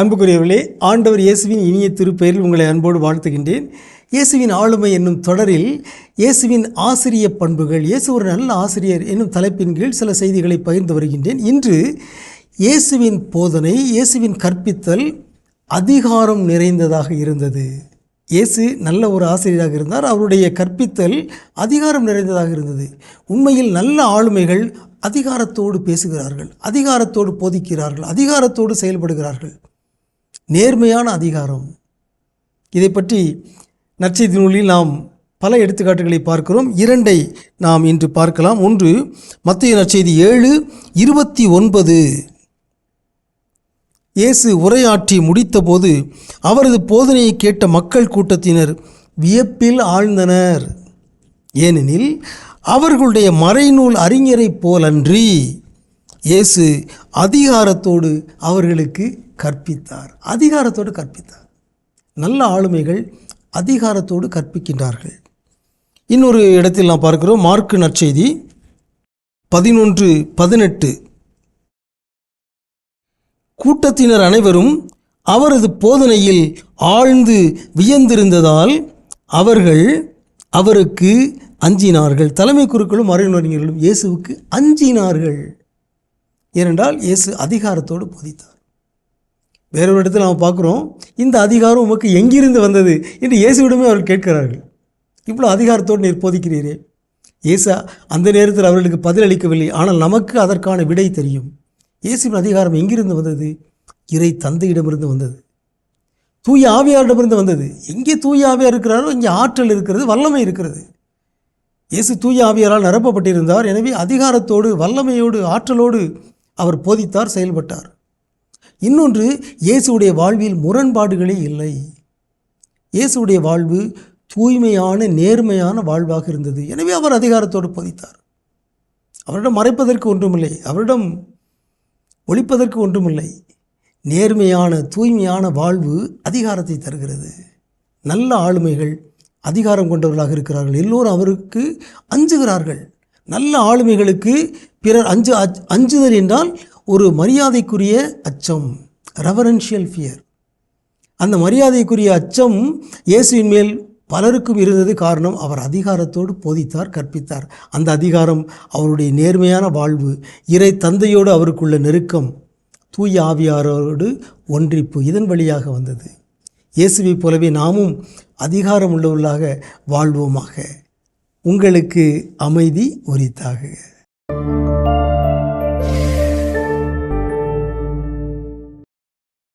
அன்புக்குரியவர்களே ஆண்டவர் இயேசுவின் இனிய திருப்பெயரில் உங்களை அன்போடு வாழ்த்துகின்றேன். இயேசுவின் ஆளுமை என்னும் தொடரில் இயேசுவின் ஆசிரிய பண்புகள் இயேசு ஒரு நல்ல ஆசிரியர் என்னும் தலைப்பின் கீழ் சில செய்திகளை பகிர்ந்து வருகின்றேன். இன்று இயேசுவின் போதனை இயேசுவின் கற்பித்தல் அதிகாரம் நிறைந்ததாக இருந்தது. இயேசு நல்ல ஒரு ஆசிரியராக இருந்தார். அவருடைய கற்பித்தல் அதிகாரம் நிறைந்ததாக இருந்தது. உண்மையில் நல்ல ஆளுமைகள் அதிகாரத்தோடு பேசுகிறார்கள் அதிகாரத்தோடு போதிக்கிறார்கள் அதிகாரத்தோடு செயல்படுகிறார்கள். நேர்மையான அதிகாரம். இதை பற்றி நற்செய்தி நூலில் நாம் பல எடுத்துக்காட்டுகளை பார்க்கிறோம். இரண்டை நாம் இன்று பார்க்கலாம். ஒன்று மத்திய நற்செய்தி ஏழு இருபத்தி ஒன்பது. இயேசு உரையாற்றி முடித்தபோது அவரது போதனையை கேட்ட மக்கள் கூட்டத்தினர் வியப்பில் ஆழ்ந்தனர். ஏனெனில் அவர்களுடைய மறைநூல் அறிஞரைப் போலன்றி இயேசு அதிகாரத்தோடு அவர்களுக்கு கற்பித்தார். அதிகாரத்தோடு கற்பித்தார். நல்ல ஆளுமைகள் அதிகாரத்தோடு கற்பிக்கின்றார்கள். இன்னொரு இடத்தில் நாம் பார்க்கிறோம் மார்க்கு நற்செய்தி பதினொன்று பதினெட்டு. கூட்டத்தினர் அனைவரும் அவரது போதனையில் ஆழ்ந்து வியந்திருந்ததால் அவர்கள் அவருக்கு அஞ்சினார்கள். தலைமை குருக்களும் மறைநறிஞர்களும் இயேசுவுக்கு அஞ்சினார்கள். ஏனென்றால் இயேசு அதிகாரத்தோடு போதித்தார். வேறொரு இடத்தில் நாம் பார்க்குறோம் இந்த அதிகாரம் உமக்கு எங்கிருந்து வந்தது என்று இயேசுவிடமே அவர்கள் கேட்கிறார்கள். இவ்வளோ அதிகாரத்தோடு நீர் போதிக்கிறீரே. இயேசு அந்த நேரத்தில் அவர்களுக்கு பதிலளிக்கவில்லை ஆனால் நமக்கு அதற்கான விடை தெரியும். இயேசுவின் அதிகாரம் எங்கிருந்து வந்தது? இறை தந்தையிடமிருந்து வந்தது. தூய ஆவியாரிடமிருந்து வந்தது. எங்கே தூய ஆவியார் இருக்கிறாரோ இங்கே ஆற்றல் இருக்கிறது வல்லமை இருக்கிறது. இயேசு தூய ஆவியாரால் நிரப்பப்பட்டிருந்தார். எனவே அதிகாரத்தோடு வல்லமையோடு ஆற்றலோடு அவர் போதித்தார் செயல்பட்டார். இன்னொன்று இயேசுடைய வாழ்வில் முரண்பாடுகளே இல்லை. இயேசுடைய வாழ்வு தூய்மையான நேர்மையான வாழ்வாக இருந்தது. எனவே அவர் அதிகாரத்தோடு போதித்தார். அவரிடம் மறைப்பதற்கு ஒன்றுமில்லை. அவரிடம் ஒழிப்பதற்கு ஒன்றுமில்லை. நேர்மையான தூய்மையான வாழ்வு அதிகாரத்தை தருகிறது. நல்ல ஆளுமைகள் அதிகாரம் கொண்டவர்களாக இருக்கிறார்கள். எல்லோரும் அவருக்கு அஞ்சுகிறார்கள். நல்ல ஆளுமைகளுக்கு பிறர் அஞ்சு அச்- அஞ்சுதல் என்றால் ஒரு மரியாதைக்குரிய அச்சம் ரெவரன்ஷியல் ஃபியர் அந்த மரியாதைக்குரிய அச்சம் இயேசுவின் மேல் பலருக்கும் இருந்தது காரணம் அவர் அதிகாரத்தோடு போதித்தார் கற்பித்தார். அந்த அதிகாரம் அவருடைய நேர்மையான வாழ்வு இறை தந்தையோடு அவருக்குள்ள நெருக்கம் தூய ஆவியாரோடு ஒன்றிப்பு இதன் வழியாக வந்தது. இயேசுவை போலவே நாமும் அதிகாரம் உள்ளவர்களாக வாழ்வோமாக. உங்களுக்கு அமைதி உரித்தாக Música